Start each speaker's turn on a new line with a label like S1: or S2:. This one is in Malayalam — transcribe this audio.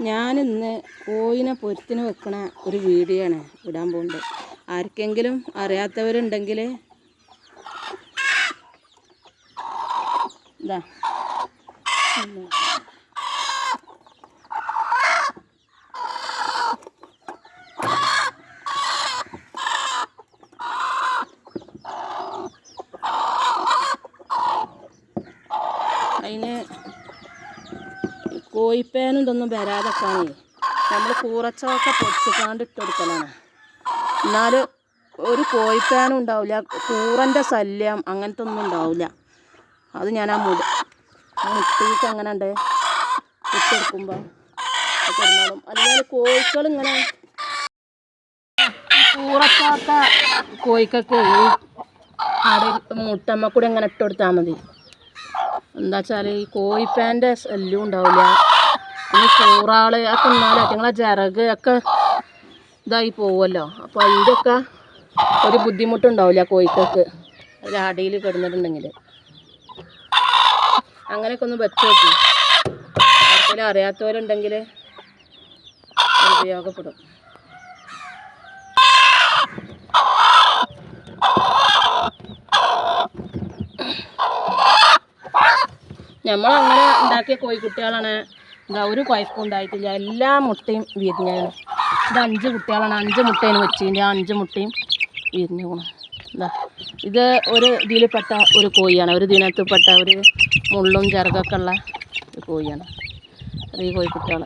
S1: ഞാനിന്ന് കോയിനെ പൊരുത്തിന് വെക്കണ ഒരു വീഡിയോ ആണ് ഇടാൻ പോകുന്നത് ആർക്കെങ്കിലും അറിയാത്തവരുണ്ടെങ്കിൽ ഇതാ. അതിന് കോഴിപ്പേനും ഇതൊന്നും വരാതെക്കാണേ നമ്മൾ കൂറച്ചൊക്കെ പൊടിച്ചിക്കാണ്ട് ഇട്ട് കൊടുക്കലാണ് എന്നാൽ ഒരു കോഴിപ്പേനും ഉണ്ടാവില്ല കൂറന്റെ ശല്യം അങ്ങനത്തെ ഒന്നും ഉണ്ടാവില്ല അത് ഞാൻ ആ മുട മുട്ടിക്ക് അങ്ങനെ ഉണ്ട് ഇട്ടെടുക്കുമ്പോൾ കിടന്നോളും അതുപോലെ കോഴിക്കൾ ഇങ്ങനെ കൂറച്ചാത്ത കോഴിക്കൊക്കെ അവിടെ മുട്ടമ്മ കൂടെ ഇങ്ങനെ ഇട്ട് കൊടുത്താൽ മതി. എന്താ വെച്ചാൽ ഈ കോഴിപ്പാന്റെ ശല്യം ഉണ്ടാവില്ല. പിന്നെ കൂറാൾ ഒക്കെ ഉണ്ടാവില്ല ഞങ്ങളെ ചിറക് ഒക്കെ ഇതായി പോവുമല്ലോ അപ്പോൾ അതിന്റെയൊക്കെ ഒരു ബുദ്ധിമുട്ടുണ്ടാവില്ല കോഴിക്കൊക്കെ അടിയിൽ കിടന്നിട്ടുണ്ടെങ്കിൽ അങ്ങനെയൊക്കെ ഒന്ന് വെച്ച് നോക്കി. ആർക്കെങ്കിലും അറിയാത്തവരുണ്ടെങ്കിൽ ഉപയോഗപ്പെടും. നമ്മൾ അങ്ങനെ ഉണ്ടാക്കിയ കോഴിക്കുട്ടികളാണ്. എന്താ ഒരു കുഴപ്പം ഉണ്ടായിട്ടില്ല. എല്ലാ മുട്ടയും വിരിഞ്ഞാണ്. ഇത് അഞ്ച് കുട്ടികളാണ്. അഞ്ച് മുട്ടയാണ് വെച്ചിന്റെ. അഞ്ച് മുട്ടയും വിരിഞ്ഞു പോകണം എന്താ ഇത് ഒരു ഇതിൽപ്പെട്ട ഒരു കോഴിയാണ്. ഒരു ദിനത്തിൽപ്പെട്ട ഒരു മുള്ളും ചിറകൊക്കെ ഉള്ള കോഴിയാണ്. ഈ കോഴിക്കുട്ടികൾ